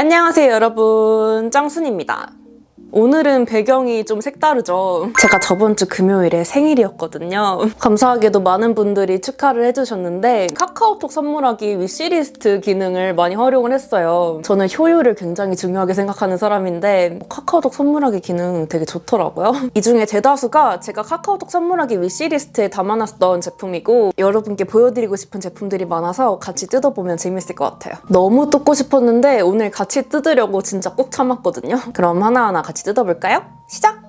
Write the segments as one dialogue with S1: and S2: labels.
S1: 안녕하세요 여러분 짱순입니다. 오늘은 배경이 좀 색다르죠. 제가 저번 주 금요일에 생일이었거든요. 감사하게도 많은 분들이 축하를 해주셨는데 카카오톡 선물하기 위시리스트 기능을 많이 활용을 했어요. 저는 효율을 굉장히 중요하게 생각하는 사람인데 카카오톡 선물하기 기능 되게 좋더라고요. 이 중에 대다수가 제가 카카오톡 선물하기 위시리스트에 담아놨던 제품이고 여러분께 보여드리고 싶은 제품들이 많아서 같이 뜯어보면 재밌을 것 같아요. 너무 뜯고 싶었는데 오늘 같이 뜯으려고 진짜 꾹 참았거든요. 그럼 하나하나 같이 뜯어볼까요? 시작!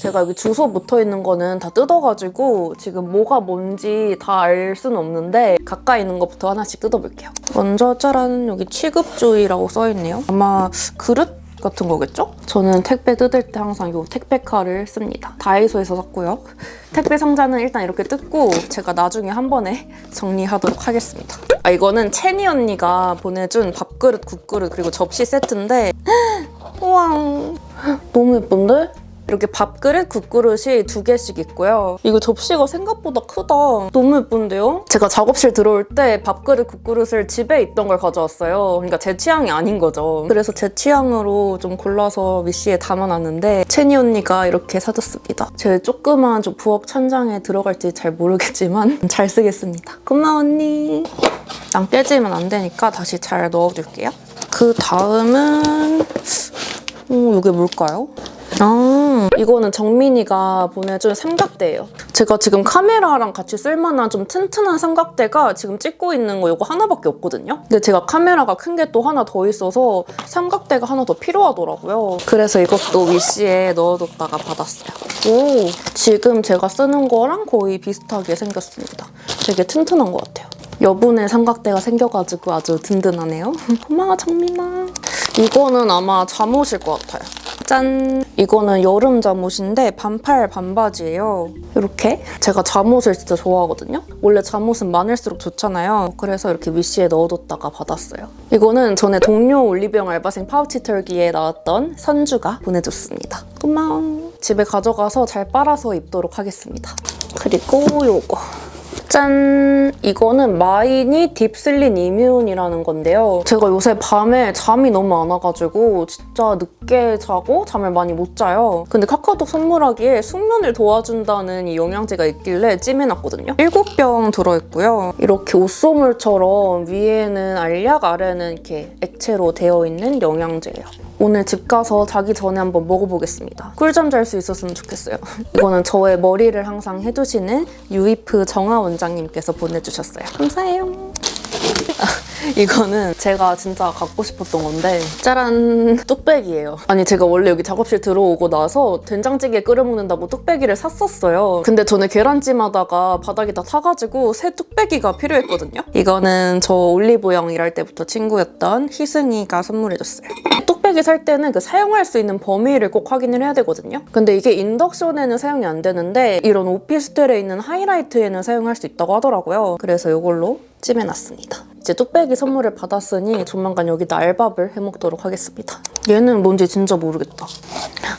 S1: 제가 여기 주소 붙어 있는 거는 다 뜯어가지고 지금 뭐가 뭔지 다 알 수는 없는데 가까이 있는 것부터 하나씩 뜯어볼게요. 먼저 짜란 여기 취급주의라고 써있네요. 아마 그릇 같은 거겠죠? 저는 택배 뜯을 때 항상 이 택배 칼을 씁니다. 다이소에서 샀고요. 택배 상자는 일단 이렇게 뜯고 제가 나중에 한 번에 정리하도록 하겠습니다. 아 이거는 채니 언니가 보내준 밥그릇, 국그릇 그리고 접시 세트인데 우와 너무 예쁜데? 이렇게 밥그릇, 국그릇이 두 개씩 있고요. 이거 접시가 생각보다 크다. 너무 예쁜데요? 제가 작업실 들어올 때 밥그릇, 국그릇을 집에 있던 걸 가져왔어요. 그러니까 제 취향이 아닌 거죠. 그래서 제 취향으로 좀 골라서 미씨에 담아놨는데 채니 언니가 이렇게 사줬습니다. 제 조그만 좀 부엌 천장에 들어갈지 잘 모르겠지만 잘 쓰겠습니다. 고마워 언니. 양 깨지면 안 되니까 다시 잘 넣어줄게요. 그 다음은 어, 이게 뭘까요? 아, 이거는 정민이가 보내준 삼각대예요. 제가 지금 카메라랑 같이 쓸만한 좀 튼튼한 삼각대가 지금 찍고 있는 거 이거 하나밖에 없거든요. 근데 제가 카메라가 큰 게 또 하나 더 있어서 삼각대가 하나 더 필요하더라고요. 그래서 이것도 위시에 넣어뒀다가 받았어요. 오, 지금 제가 쓰는 거랑 거의 비슷하게 생겼습니다. 되게 튼튼한 것 같아요. 여분의 삼각대가 생겨가지고 아주 든든하네요. 고마워, 정민아. 이거는 아마 잠옷일 것 같아요. 짠! 이거는 여름 잠옷인데 반팔 반바지예요. 이렇게. 제가 잠옷을 진짜 좋아하거든요. 원래 잠옷은 많을수록 좋잖아요. 그래서 이렇게 위시에 넣어뒀다가 받았어요. 이거는 전에 동료 올리브영 알바생 파우치 털기에 나왔던 선주가 보내줬습니다. 고마워. 집에 가져가서 잘 빨아서 입도록 하겠습니다. 그리고 요거. 짠! 이거는 마이니 딥슬린 이뮨이라는 건데요. 제가 요새 밤에 잠이 너무 안 와가지고 진짜 늦게 자고 잠을 많이 못 자요. 근데 카카오톡 선물하기에 숙면을 도와준다는 이 영양제가 있길래 찜해놨거든요. 7병 들어있고요. 이렇게 옷소물처럼 위에는 알약, 아래는 이렇게 액체로 되어 있는 영양제예요. 오늘 집 가서 자기 전에 한번 먹어보겠습니다. 꿀잠 잘 수 있었으면 좋겠어요. 이거는 저의 머리를 항상 해주시는 유이프 정아 원 장님께서 보내주셨어요. 감사해요. 이거는 제가 진짜 갖고 싶었던 건데 짜란 뚝배기예요. 아니 제가 원래 여기 작업실 들어오고 나서 된장찌개 끓여 먹는다고 뚝배기를 샀었어요. 근데 저는 계란찜 하다가 바닥에 다 타가지고 새 뚝배기가 필요했거든요. 이거는 저 올리브영 일할 때부터 친구였던 희승이가 선물해줬어요. 뚝 배기 살 때는 그 사용할 수 있는 범위를 꼭 확인을 해야 되거든요. 근데 이게 인덕션에는 사용이 안 되는데 이런 오피스텔에 있는 하이라이트에는 사용할 수 있다고 하더라고요. 그래서 이걸로 찜해놨습니다. 이제 뚝배기 선물을 받았으니 조만간 여기다 알밥을 해먹도록 하겠습니다. 얘는 뭔지 진짜 모르겠다.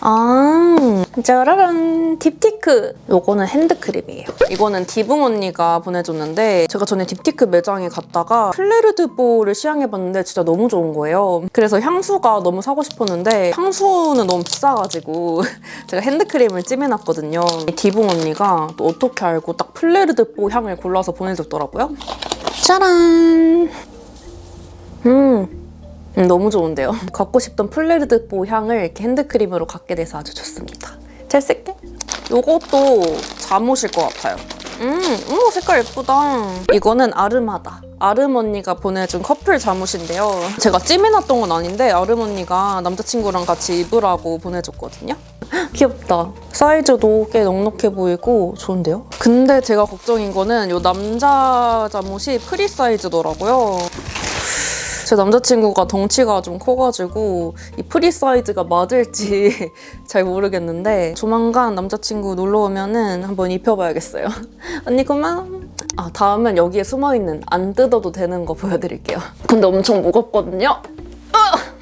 S1: 아, 짜라란 딥티크. 요거는 핸드크림이에요. 이거는 디붕 언니가 보내줬는데 제가 전에 딥티크 매장에 갔다가 플레르드보를 시향해봤는데 진짜 너무 좋은 거예요. 그래서 향수가 너무 사고 싶었는데 향수는 너무 비싸가지고 제가 핸드크림을 찜해놨거든요. 디붕 언니가 또 어떻게 알고 딱 플레르드보 향을 골라서 보내줬더라고요. 짜란! 음, 음, 너무 좋은데요. 갖고 싶던 플레르드보 향을 이렇게 핸드크림으로 갖게 돼서 아주 좋습니다. 잘 쓸게. 이것도 잠옷일 것 같아요. 음, 어머 색깔 예쁘다. 이거는 아르마다. 아름 언니가 보내준 커플 잠옷인데요. 제가 찜해놨던 건 아닌데 아름 언니가 남자친구랑 같이 입으라고 보내줬거든요. 귀엽다. 사이즈도 꽤 넉넉해 보이고 좋은데요? 근데 제가 걱정인 거는 이 남자 잠옷이 프리 사이즈더라고요. 제 남자친구가 덩치가 좀 커가지고 이 프리 사이즈가 맞을지 잘 모르겠는데 조만간 남자친구 놀러 오면은 한번 입혀봐야겠어요. 언니 고마워. 아 다음은 여기에 숨어있는 안 뜯어도 되는 거 보여드릴게요. 근데 엄청 무겁거든요.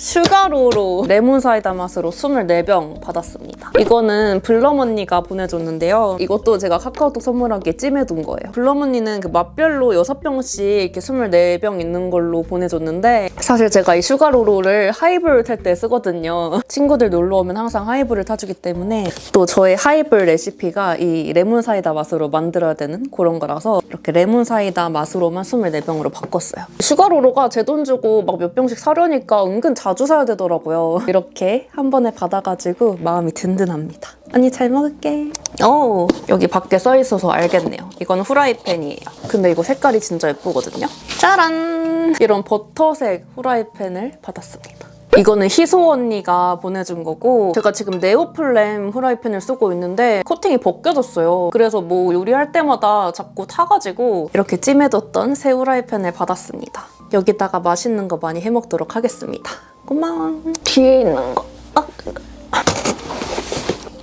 S1: 으! 슈가로로 레몬 사이다 맛으로 24병 받았습니다. 이거는 블럼 언니가 보내줬는데요. 이것도 제가 카카오톡 선물하기에 찜해둔 거예요. 블럼 언니는 그 맛별로 6병씩 이렇게 24병 있는 걸로 보내줬는데 사실 제가 이 슈가로로를 하이볼 탈 때 쓰거든요. 친구들 놀러 오면 항상 하이볼을 타주기 때문에 또 저의 하이볼 레시피가 이 레몬 사이다 맛으로 만들어야 되는 그런 거라서 이렇게 레몬 사이다 맛으로만 24병으로 바꿨어요. 슈가로로가 제 돈 주고 막 몇 병씩 사려니까 은근 자주 사야 되더라고요. 이렇게 한 번에 받아가지고 마음이 든든합니다. 언니 잘 먹을게. 어 여기 밖에 써 있어서 알겠네요. 이건 후라이팬이에요. 근데 이거 색깔이 진짜 예쁘거든요. 짜란! 이런 버터색 후라이팬을 받았습니다. 이거는 희소 언니가 보내준 거고 제가 지금 네오플램 후라이팬을 쓰고 있는데 코팅이 벗겨졌어요. 그래서 뭐 요리할 때마다 자꾸 타가지고 이렇게 찜해뒀던 새 후라이팬을 받았습니다. 여기다가 맛있는 거 많이 해먹도록 하겠습니다. 고마워. 뒤에 있는 거. 아.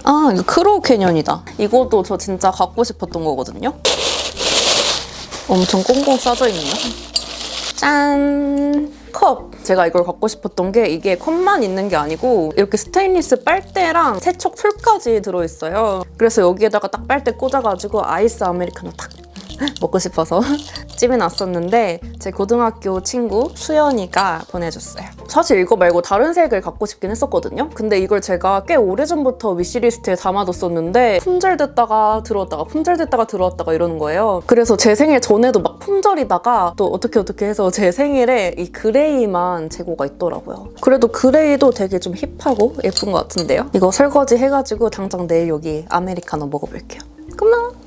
S1: 아, 이거 크로우 캐년이다. 이것도 저 진짜 갖고 싶었던 거거든요. 엄청 꽁꽁 싸져 있네요. 짠! 컵! 제가 이걸 갖고 싶었던 게 이게 컵만 있는 게 아니고 이렇게 스테인리스 빨대랑 세척 풀까지 들어있어요. 그래서 여기에다가 딱 빨대 꽂아가지고 아이스 아메리카노 탁 먹고 싶어서 찜해놨었는데 제 고등학교 친구 수연이가 보내줬어요. 사실 이거 말고 다른 색을 갖고 싶긴 했었거든요. 근데 이걸 제가 꽤 오래전부터 위시리스트에 담아뒀었는데 품절됐다가 들어왔다가 품절됐다가 들어왔다가 이러는 거예요. 그래서 제 생일 전에도 막 품절이다가 또 어떻게 어떻게 해서 제 생일에 이 그레이만 재고가 있더라고요. 그래도 그레이도 되게 좀 힙하고 예쁜 것 같은데요. 이거 설거지 해가지고 당장 내일 여기 아메리카노 먹어볼게요. 고마워.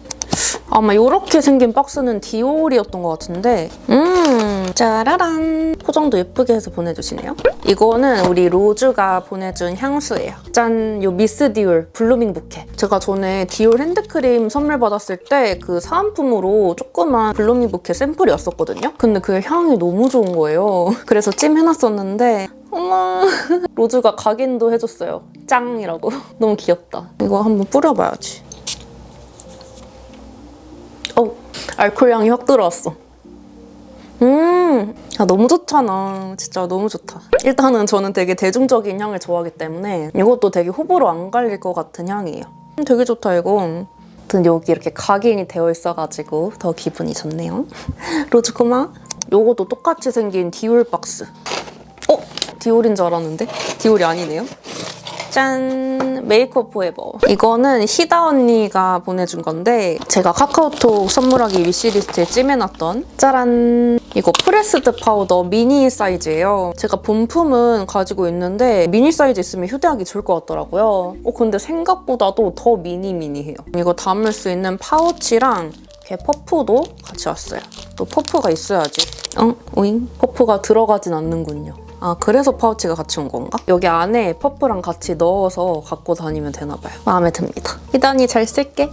S1: 아마 이렇게 생긴 박스는 디올이었던 것 같은데. 음 짜라란. 포장도 예쁘게 해서 보내주시네요. 이거는 우리 로즈가 보내준 향수예요. 짠! 요 미스 디올 블루밍 부케. 제가 전에 디올 핸드크림 선물 받았을 때 그 사은품으로 조그만 블루밍 부케 샘플이 왔었거든요? 근데 그 향이 너무 좋은 거예요. 그래서 찜해놨었는데 어머 로즈가 각인도 해줬어요. 짱이라고. 너무 귀엽다. 이거 한번 뿌려봐야지 알코올 향이 확 들어왔어. 음, 아, 너무 좋잖아. 진짜 너무 좋다. 일단은 저는 되게 대중적인 향을 좋아하기 때문에 이것도 되게 호불호 안 갈릴 것 같은 향이에요. 음, 되게 좋다, 이거. 아무튼 여기 이렇게 각인이 되어 있어가지고 더 기분이 좋네요. 로즈 고마워. 요것도 똑같이 생긴 디올 박스. 어? 디올인 줄 알았는데? 디올이 아니네요. 짠! 메이크업 포에버. 이거는 희다 언니가 보내준 건데 제가 카카오톡 선물하기 위시리스트에 찜해놨던 짜란! 이거 프레스드 파우더 미니 사이즈예요. 제가 본품은 가지고 있는데 미니 사이즈 있으면 휴대하기 좋을 것 같더라고요. 어, 근데 생각보다도 더 미니 미니해요. 이거 담을 수 있는 파우치랑 이렇게 퍼프도 같이 왔어요. 또 퍼프가 있어야지. 어? 오잉? 퍼프가 들어가진 않는군요. 아 그래서 파우치가 같이 온 건가? 여기 안에 퍼프랑 같이 넣어서 갖고 다니면 되나 봐요. 마음에 듭니다. 희단이 잘 쓸게.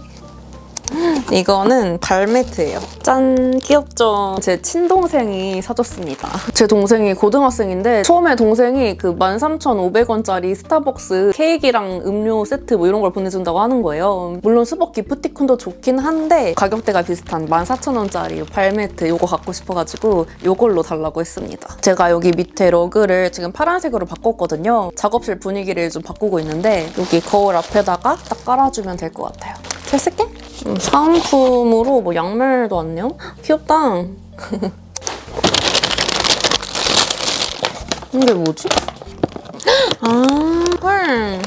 S1: 이거는 발매트예요. 짠 귀엽죠? 제 친동생이 사줬습니다. 제 동생이 고등학생인데 처음에 동생이 그 13,500원짜리 스타벅스 케이크랑 음료 세트 뭐 이런 걸 보내준다고 하는 거예요. 물론 수박 기프티콘도 좋긴 한데 가격대가 비슷한 14,000원짜리 발매트 이거 갖고 싶어가지고 이걸로 달라고 했습니다. 제가 여기 밑에 러그를 지금 파란색으로 바꿨거든요. 작업실 분위기를 좀 바꾸고 있는데 여기 거울 앞에다가 딱 깔아주면 될 것 같아요. 잘 쓸게. 음, 사은품으로 뭐 양말도 왔네요? 귀엽다. 이게 뭐지? 아, 헐.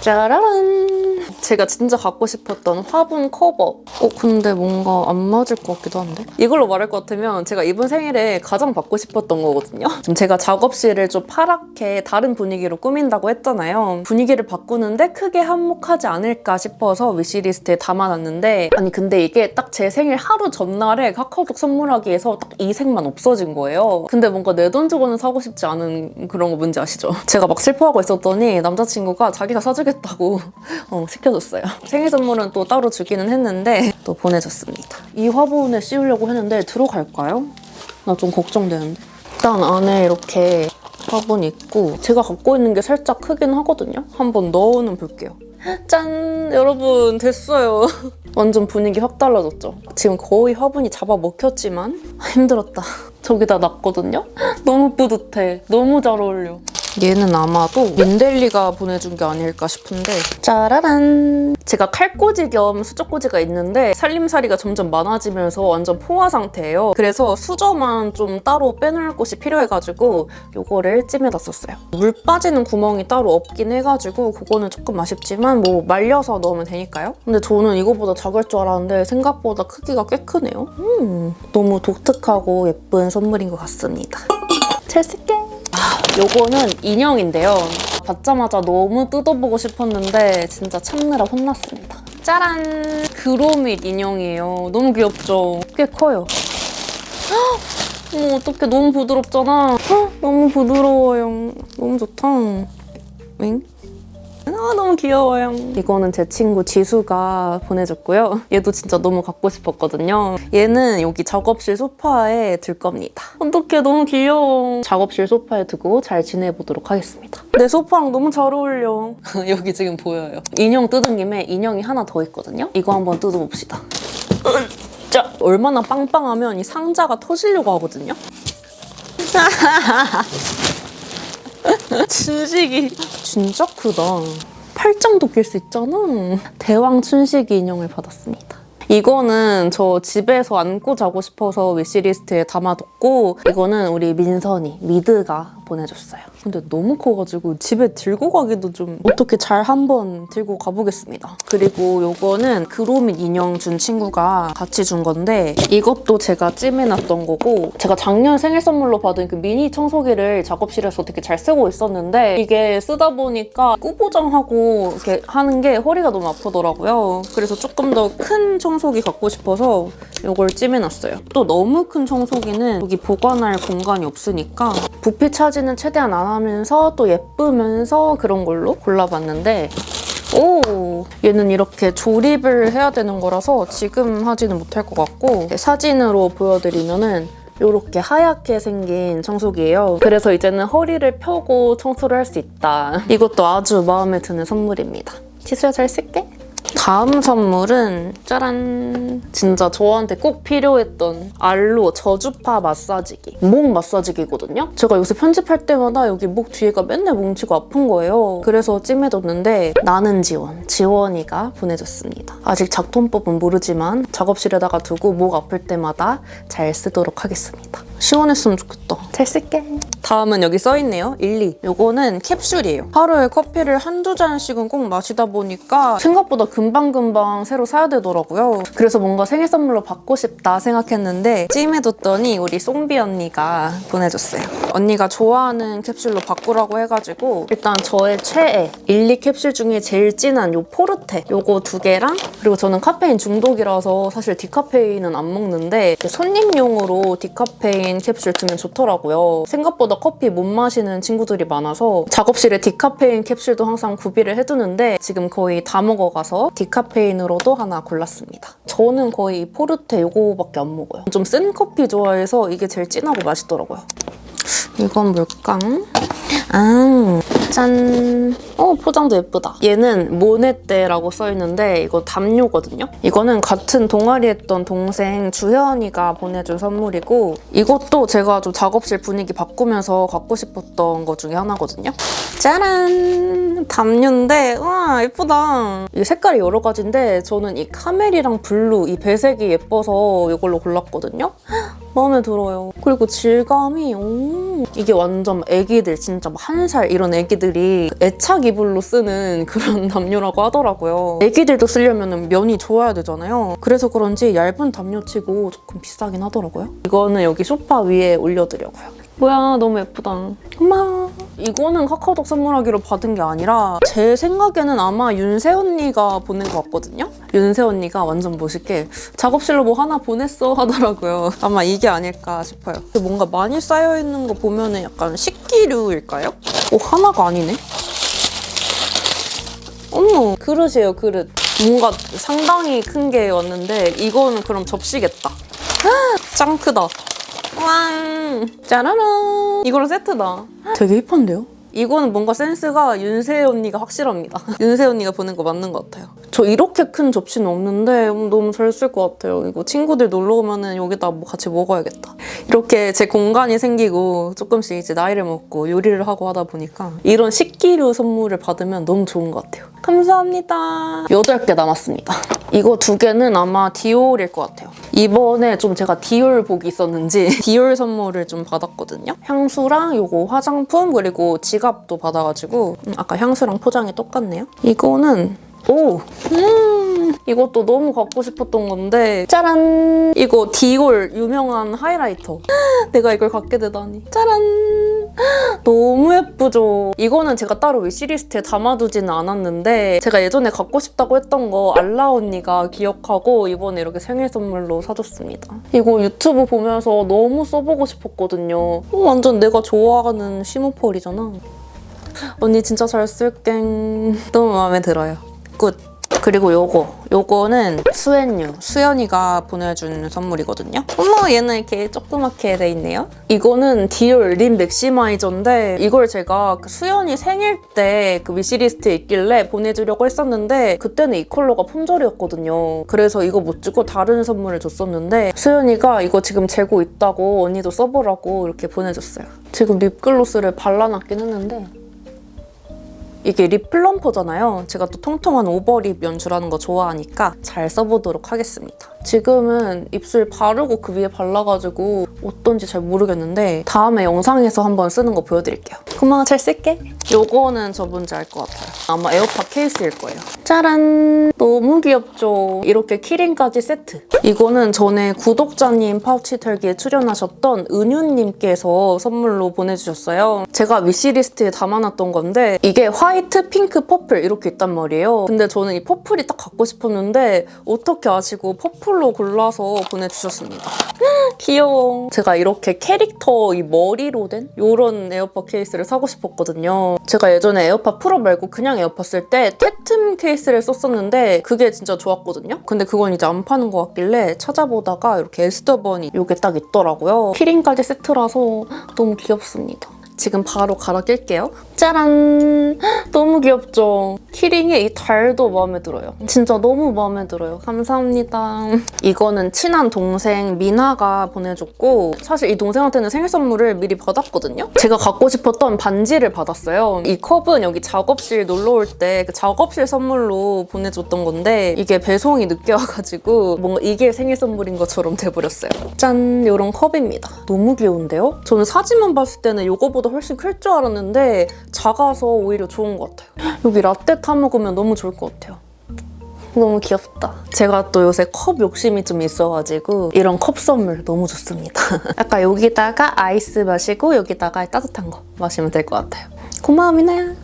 S1: 짜라란. 제가 진짜 갖고 싶었던 화분 커버. 어, 근데 뭔가 안 맞을 것 같기도 한데? 이걸로 말할 것 같으면 제가 이번 생일에 가장 받고 싶었던 거거든요. 좀 제가 작업실을 좀 파랗게 다른 분위기로 꾸민다고 했잖아요. 분위기를 바꾸는데 크게 한몫하지 않을까 싶어서 위시리스트에 담아놨는데 아니 근데 이게 딱 제 생일 하루 전날에 카카오톡 선물하기에서 딱 이 색만 없어진 거예요. 근데 뭔가 내 돈 주고는 사고 싶지 않은 그런 거 뭔지 아시죠? 제가 막 슬퍼하고 있었더니 남자친구가 자기가 사주겠다고 어, 시켜줬어요. 생일 선물은 또 따로 주기는 했는데 또 보내줬습니다. 이 화분에 씌우려고 했는데 들어갈까요? 나 좀 걱정되는데. 일단 안에 이렇게 화분이 있고 제가 갖고 있는 게 살짝 크긴 하거든요. 한번 넣어는 볼게요. 짠! 여러분 됐어요. 완전 분위기 확 달라졌죠? 지금 거의 화분이 잡아먹혔지만 힘들었다. 저기다 놨거든요? 너무 뿌듯해. 너무 잘 어울려. 얘는 아마도 민델리가 보내준 게 아닐까 싶은데. 짜라란. 제가 칼꽂이 겸 수저꽂이가 있는데 살림살이가 점점 많아지면서 완전 포화 상태예요. 그래서 수저만 좀 따로 빼놓을 곳이 필요해가지고 요거를 찜에다 썼어요. 물 빠지는 구멍이 따로 없긴 해가지고 그거는 조금 아쉽지만 뭐 말려서 넣으면 되니까요. 근데 저는 이거보다 작을 줄 알았는데 생각보다 크기가 꽤 크네요. 음, 너무 독특하고 예쁜 선물인 것 같습니다. 잘 쓸게. 아, 요거는 인형인데요. 받자마자 너무 뜯어보고 싶었는데 진짜 참느라 혼났습니다. 짜란! 그로밋 인형이에요. 너무 귀엽죠? 꽤 커요. 헉! 어머 어떡해 너무 부드럽잖아. 헉, 너무 부드러워요. 너무 좋다. 윙? 아 너무 귀여워요. 이거는 제 친구 지수가 보내줬고요. 얘도 진짜 너무 갖고 싶었거든요. 얘는 여기 작업실 소파에 들 겁니다. 어떡해 너무 귀여워. 작업실 소파에 두고 잘 지내보도록 하겠습니다. 내 소파랑 너무 잘 어울려. 여기 지금 보여요. 인형 뜯은 김에 인형이 하나 더 있거든요. 이거 한번 뜯어봅시다. 자, 얼마나 빵빵하면 이 상자가 터지려고 하거든요. 춘식이 진짜 크다. 팔짱도 낄 수 있잖아. 대왕 춘식이 인형을 받았습니다. 이거는 저 집에서 안고 자고 싶어서 위시리스트에 담아뒀고 이거는 우리 민선이 미드가 보내줬어요. 근데 너무 커가지고 집에 들고 가기도 좀 어떻게 잘 한번 들고 가보겠습니다. 그리고 요거는 그로밋 인형 준 친구가 같이 준 건데 이것도 제가 찜해놨던 거고 제가 작년 생일 선물로 받은 그 미니 청소기를 작업실에서 되게 잘 쓰고 있었는데 이게 쓰다 보니까 꾸보정하고 이렇게 하는 게 허리가 너무 아프더라고요. 그래서 조금 더 큰 청소기 갖고 싶어서 이걸 찜해놨어요. 또 너무 큰 청소기는 여기 보관할 공간이 없으니까 부피 차지는 최대한 안 하면서 또 예쁘면서 그런 걸로 골라봤는데 오 얘는 이렇게 조립을 해야 되는 거라서 지금 하지는 못할 것 같고 사진으로 보여드리면은 이렇게 하얗게 생긴 청소기예요. 그래서 이제는 허리를 펴고 청소를 할 수 있다. 이것도 아주 마음에 드는 선물입니다. 지수야 잘 쓸게. 다음 선물은 짜란 진짜 저한테 꼭 필요했던 알로 저주파 마사지기 목 마사지기거든요. 제가 요새 편집할 때마다 여기 목 뒤에가 맨날 뭉치고 아픈 거예요. 그래서 찜해뒀는데 나는 지원 지원이가 보내줬습니다. 아직 작동법은 모르지만 작업실에다가 두고 목 아플 때마다 잘 쓰도록 하겠습니다 시원했으면 좋겠다 잘 쓸게 다음은 여기 써있네요. 1, 2. 요거는 캡슐이에요. 하루에 커피를 한두 잔씩은 꼭 마시다 보니까 생각보다 금방금방 새로 사야 되더라고요. 그래서 뭔가 생일 선물로 받고 싶다 생각했는데 찜해뒀더니 우리 송비 언니가 보내줬어요. 언니가 좋아하는 캡슐로 바꾸라고 해가지고 일단 저의 최애 1, 2 캡슐 중에 제일 진한 요 포르테 요거 두 개랑 그리고 저는 카페인 중독이라서 사실 디카페인은 안 먹는데 그 손님용으로 디카페인 캡슐 두면 좋더라고요. 생각보다 커피 못 마시는 친구들이 많아서 작업실에 디카페인 캡슐도 항상 구비를 해두는데 지금 거의 다 먹어가서 디카페인으로도 하나 골랐습니다. 저는 거의 포르테 요거밖에 안 먹어요. 좀쓴 커피 좋아해서 이게 제일 진하고 맛있더라고요. 이건 뭘까? 아, 짠. 어, 포장도 예쁘다. 얘는 모네떼라고 써있는데 이거 담요거든요? 이거는 같은 동아리 했던 동생 주혜언이가 보내준 선물이고 이것도 제가 좀 작업실 분위기 바꾸면서 갖고 싶었던 것 중에 하나거든요? 짜란! 담요인데 와 예쁘다. 이 색깔이 여러 가지인데 저는 이 카멜이랑 블루 이 배색이 예뻐서 이걸로 골랐거든요? 마음에 들어요. 그리고 질감이 오, 이게 완전 애기들 진짜 한 살 이런 애기들이 애착 이불로 쓰는 그런 담요라고 하더라고요. 애기들도 쓰려면 면이 좋아야 되잖아요. 그래서 그런지 얇은 담요치고 조금 비싸긴 하더라고요. 이거는 여기 소파 위에 올려두려고요. 뭐야 너무 예쁘다. 엄마 이거는 카카오톡 선물하기로 받은 게 아니라 제 생각에는 아마 윤세 언니가 보낸 것 같거든요. 윤세 언니가 완전 멋있게 작업실로 뭐 하나 보냈어 하더라고요. 아마 이게 아닐까 싶어요. 뭔가 많이 쌓여 있는 거 보면은 약간 식기류일까요? 오 하나가 아니네. 어머 그릇이에요 그릇. 뭔가 상당히 큰 게 왔는데 이거는 그럼 접시겠다. 짱 크다. 왕! 짜라란! 이거랑 세트다. 되게 힙한데요? 이거는 뭔가 센스가 윤세 언니가 확실합니다. 윤세 언니가 보낸 거 맞는 것 같아요. 저 이렇게 큰 접시는 없는데 음, 너무 잘 쓸 것 같아요. 이거 친구들 놀러 오면은 여기다 뭐 같이 먹어야겠다. 이렇게 제 공간이 생기고 조금씩 이제 나이를 먹고 요리를 하고 하다 보니까 이런 식기류 선물을 받으면 너무 좋은 것 같아요. 감사합니다. 8개 남았습니다. 이거 두 개는 아마 디올일 것 같아요. 이번에 좀 제가 디올 복이 있었는지 디올 선물을 좀 받았거든요. 향수랑 요거 화장품 그리고 지갑 도 받아가지고 음, 아까 향수랑 포장이 똑같네요. 이거는 오! 음, 이것도 너무 갖고 싶었던 건데 짜란! 이거 디올 유명한 하이라이터. 내가 이걸 갖게 되다니. 짜란! 너무 예쁘죠? 이거는 제가 따로 위시리스트에 담아두지는 않았는데 제가 예전에 갖고 싶다고 했던 거 알라 언니가 기억하고 이번에 이렇게 생일 선물로 사줬습니다. 이거 유튜브 보면서 너무 써보고 싶었거든요. 어, 완전 내가 좋아하는 시모폴이잖아. 언니 진짜 잘 쓸게. 너무 마음에 들어요. 끝. 그리고 요거. 요거는 수엔유. 수연이가 보내준 선물이거든요. 어머, 얘는 이렇게 조그맣게 돼 있네요. 이거는 디올 립 맥시마이저인데 이걸 제가 그 수연이 생일 때 그 위시리스트에 있길래 보내주려고 했었는데 그때는 이 컬러가 품절이었거든요. 그래서 이거 못 주고 다른 선물을 줬었는데 수연이가 이거 지금 재고 있다고 언니도 써보라고 이렇게 보내줬어요. 지금 립글로스를 발라놨긴 했는데 이게 립 플럼퍼잖아요. 제가 또 통통한 오버립 연출하는 거 좋아하니까 잘 써보도록 하겠습니다. 지금은 입술 바르고 그 위에 발라가지고 어떤지 잘 모르겠는데 다음에 영상에서 한번 쓰는 거 보여드릴게요. 고마워, 잘 쓸게. 요거는 저 뭔지 알 것 같아요. 아마 에어팟 케이스일 거예요. 짜란! 너무 귀엽죠? 이렇게 키링까지 세트. 이거는 전에 구독자님 파우치 털기에 출연하셨던 은유님께서 선물로 보내주셨어요. 제가 위시리스트에 담아놨던 건데 이게 화이트, 핑크, 퍼플 이렇게 있단 말이에요. 근데 저는 이 퍼플이 딱 갖고 싶었는데 어떻게 아시고 퍼플 로 골라서 보내주셨습니다. 귀여워. 제가 이렇게 캐릭터 이 머리로 된 이런 에어팟 케이스를 사고 싶었거든요. 제가 예전에 에어팟 프로 말고 그냥 에어팟 쓸 때 테튼 케이스를 썼었는데 그게 진짜 좋았거든요. 근데 그건 이제 안 파는 것 같길래 찾아보다가 이렇게 에스더번이 이게 딱 있더라고요. 키링까지 세트라서 너무 귀엽습니다. 지금 바로 갈아 낄게요. 짜란! 너무 귀엽죠? 키링의 이 달도 마음에 들어요. 진짜 너무 마음에 들어요. 감사합니다. 이거는 친한 동생 미나가 보내줬고 사실 이 동생한테는 생일 선물을 미리 받았거든요. 제가 갖고 싶었던 반지를 받았어요. 이 컵은 여기 작업실 놀러 올 때 그 작업실 선물로 보내줬던 건데 이게 배송이 늦게 와가지고 뭔가 이게 생일 선물인 것처럼 돼버렸어요. 짠! 이런 컵입니다. 너무 귀여운데요? 저는 사진만 봤을 때는 이거보다 훨씬 클 줄 알았는데 작아서 오히려 좋은 것 같아요. 여기 라떼 타 먹으면 너무 좋을 것 같아요. 너무 귀엽다. 제가 또 요새 컵 욕심이 좀 있어가지고 이런 컵 선물 너무 좋습니다. 약간 여기다가 아이스 마시고 여기다가 따뜻한 거 마시면 될 것 같아요. 고마워 미나야.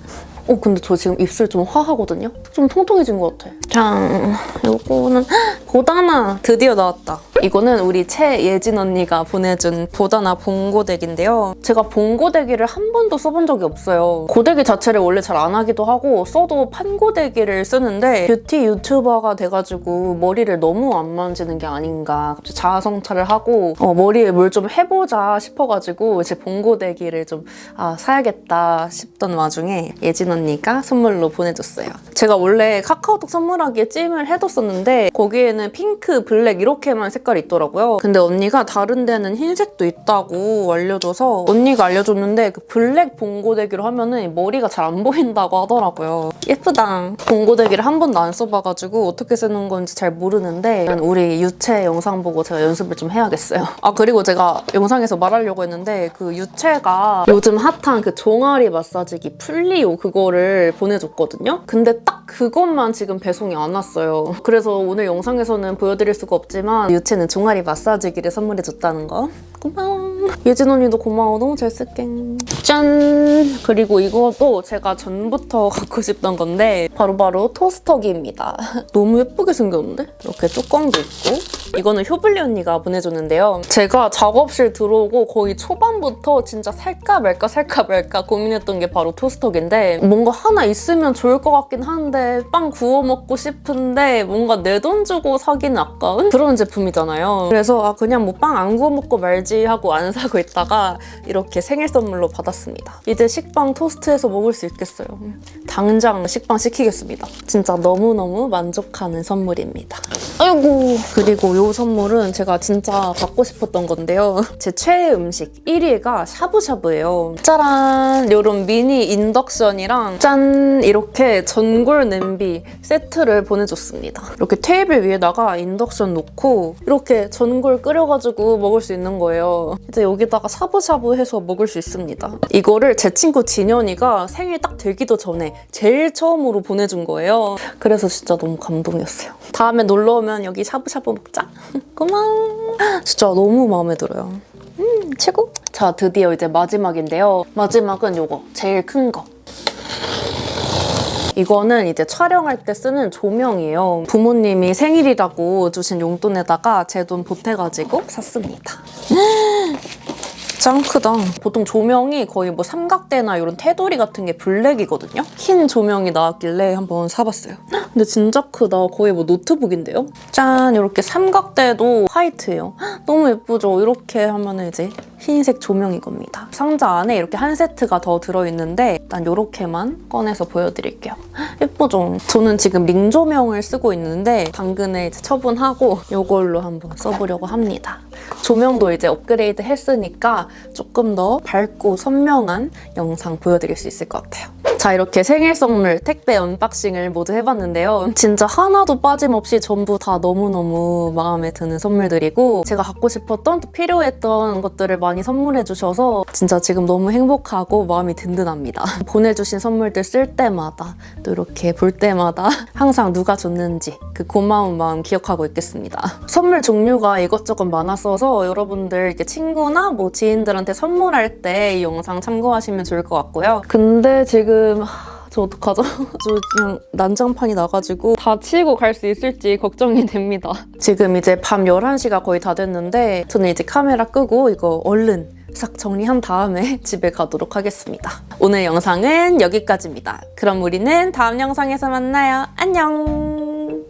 S1: 어 근데 저 지금 입술 좀 화하거든요? 좀 통통해진 것 같아. 짠. 요거는 보다나 드디어 나왔다. 이거는 우리 최예진 언니가 보내준 보다나 봉고데기인데요. 제가 봉고데기를 한 번도 써본 적이 없어요. 고데기 자체를 원래 잘 안 하기도 하고 써도 판고데기를 쓰는데 뷰티 유튜버가 돼가지고 머리를 너무 안 만지는 게 아닌가 갑자기 자아성찰을 하고 어, 머리에 뭘 좀 해보자 싶어가지고 이제 봉고데기를 좀 아, 사야겠다 싶던 와중에 예진 언니가 선물로 보내줬어요. 제가 원래 카카오톡 선물하기에 찜을 해뒀었는데 거기에는 핑크, 블랙 이렇게만 색깔 이 있더라고요. 근데 언니가 다른 데는 흰색도 있다고 알려줘서 언니가 알려줬는데 그 블랙 봉고데기로 하면은 머리가 잘 안 보인다고 하더라고요. 예쁘다. 봉고데기를 한 번도 안 써봐가지고 어떻게 쓰는 건지 잘 모르는데 우리 유채 영상 보고 제가 연습을 좀 해야겠어요. 아 그리고 제가 영상에서 말하려고 했는데 그 유채가 요즘 핫한 그 종아리 마사지기 플리오 그거를 보내줬거든요. 근데 딱 그것만 지금 배송이 안 왔어요. 그래서 오늘 영상에서는 보여드릴 수가 없지만 유채는 종아리 마사지기를 선물해줬다는 거. 고마워. 예진 언니도 고마워. 너무 잘 쓸게. 짠! 그리고 이것도 제가 전부터 갖고 싶던 건데 바로 바로 토스터기입니다. 너무 예쁘게 생겼는데? 이렇게 뚜껑도 있고 이거는 효블리 언니가 보내줬는데요. 제가 작업실 들어오고 거의 초반부터 진짜 살까 말까 살까 말까 고민했던 게 바로 토스터기인데 뭔가 하나 있으면 좋을 것 같긴 한데 빵 구워 먹고 싶은데 뭔가 내 돈 주고 사기는 아까운 그런 제품이잖아요. 그래서 아 그냥 뭐 빵 안 구워 먹고 말지 살지 하고 안 사고 있다가 이렇게 생일 선물로 받았습니다. 이제 식빵 토스트해서 먹을 수 있겠어요. 당장 식빵 시키겠습니다. 진짜 너무너무 만족하는 선물입니다. 아이고. 그리고 이 선물은 제가 진짜 갖고 싶었던 건데요. 제 최애 음식 1위가 샤브샤브예요. 짜란! 이런 미니 인덕션이랑 짠! 이렇게 전골 냄비 세트를 보내줬습니다. 이렇게 테이블 위에다가 인덕션 놓고 이렇게 전골 끓여가지고 먹을 수 있는 거예요. 이제 여기다가 샤브샤브 해서 먹을 수 있습니다. 이거를 제 친구 진현이가 생일 딱 되기도 전에 제일 처음으로 보내준 거예요. 그래서 진짜 너무 감동이었어요. 다음에 놀러 오면 여기 샤브샤브 먹자. 고마워. 진짜 너무 마음에 들어요. 음, 최고. 자, 드디어 이제 마지막인데요. 마지막은 요거 제일 큰 거. 이거는 이제 촬영할 때 쓰는 조명이에요. 부모님이 생일이라고 주신 용돈에다가 제 돈 보태가지고 샀습니다. 짱 크다. 보통 조명이 거의 뭐 삼각대나 이런 테두리 같은 게 블랙이거든요. 흰 조명이 나왔길래 한번 사봤어요. 근데 진짜 크다. 거의 뭐 노트북인데요? 짠! 이렇게 삼각대도 화이트예요. 너무 예쁘죠? 이렇게 하면 이제 흰색 조명인 겁니다. 상자 안에 이렇게 한 세트가 더 들어있는데 일단 이렇게만 꺼내서 보여드릴게요. 예쁘죠? 저는 지금 링 조명을 쓰고 있는데 당근에 처분하고 이걸로 한번 써보려고 합니다. 조명도 이제 업그레이드 했으니까 조금 더 밝고 선명한 영상 보여드릴 수 있을 것 같아요. 자 이렇게 생일 선물 택배 언박싱을 모두 해봤는데요. 진짜 하나도 빠짐없이 전부 다 너무너무 마음에 드는 선물들이고 제가 갖고 싶었던 또 필요했던 것들을 많이 선물해 주셔서 진짜 지금 너무 행복하고 마음이 든든합니다. 보내주신 선물들 쓸 때마다 또 이렇게 볼 때마다 항상 누가 줬는지 그 고마운 마음 기억하고 있겠습니다. 선물 종류가 이것저것 많 았어서 여러분들 이렇게 친구나 뭐 지인들한테 선물할 때 이 영상 참고하시면 좋을 것 같고요. 근데 지금 하, 저 어떡하죠? 저 그냥 난장판이 나가지고 다 치고 갈 수 있을지 걱정이 됩니다. 지금 이제 밤 11시가 거의 다 됐는데 저는 이제 카메라 끄고 이거 얼른 싹 정리한 다음에 집에 가도록 하겠습니다. 오늘 영상은 여기까지입니다. 그럼 우리는 다음 영상에서 만나요. 안녕!